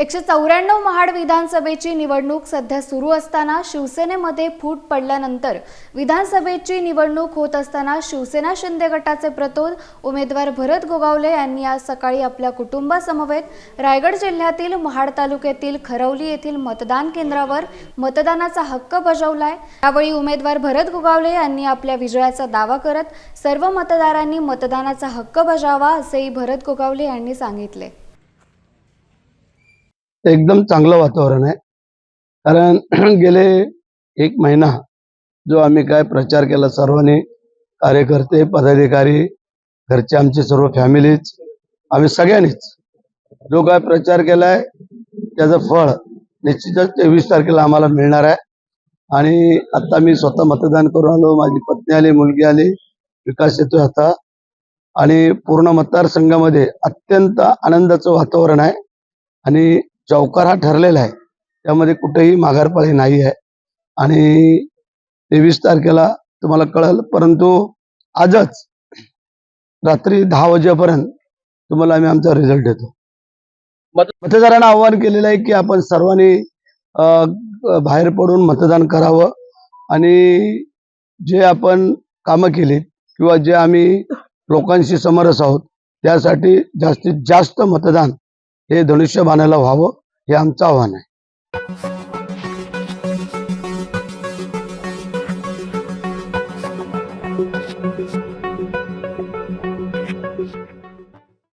एकशे चौऱ्याण्णव महाड विधानसभेची निवडणूक सध्या सुरू असताना शिवसेनेमध्ये फूट पडल्यानंतर विधानसभेची निवडणूक होत असताना शिवसेना शिंदे गटाचे प्रतोद उमेदवार भरत गोगावले यांनी आज सकाळी आपल्या कुटुंबासमवेत रायगड जिल्ह्यातील महाड तालुक्यातील खरवली येथील मतदान केंद्रावर मतदानाचा हक्क बजावलाय. त्यावेळी उमेदवार भरत गोगावले यांनी आपल्या विजयाचा दावा करत सर्व मतदारांनी मतदानाचा हक्क बजावा असेही भरत गोगावले यांनी सांगितले. एकदम चांगलं वातावरण आहे. कारण गेले एक महिना जो आम्ही काय प्रचार केला सर्वांनी कार्यकर्ते पदाधिकारी घरचे आमचे सर्व फॅमिलीज आम्ही सगळ्यांनीच जो काय प्रचार केलाय त्याचं फळ निश्चितच तेवीस तारखेला आम्हाला मिळणार आहे. आणि आता मी स्वतः मतदान करून आलो माझी पत्नी आली मुलगी आली विकास येतोय आता. आणि पूर्ण मतदारसंघामध्ये अत्यंत आनंदाचं वातावरण आहे. आणि चौकार हा ठरलेला आहे. त्यामध्ये कुठेही माघारपाळी नाही आहे. आणि तेवीस तारखेला तुम्हाला कळलं परंतु आजच रात्री दहा वाजेपर्यंत तुम्हाला आम्ही आमचा रिझल्ट देतो. मतदारांना आव्हान केलेलं आहे की आपण सर्वांनी बाहेर पडून मतदान करावं आणि जे आपण कामं केली किंवा जे आम्ही लोकांशी समरस आहोत त्यासाठी जास्तीत जास्त मतदान हे धनुष्य धनुष्यबाणाला व्हावं. हे आमचं आव्हान आहे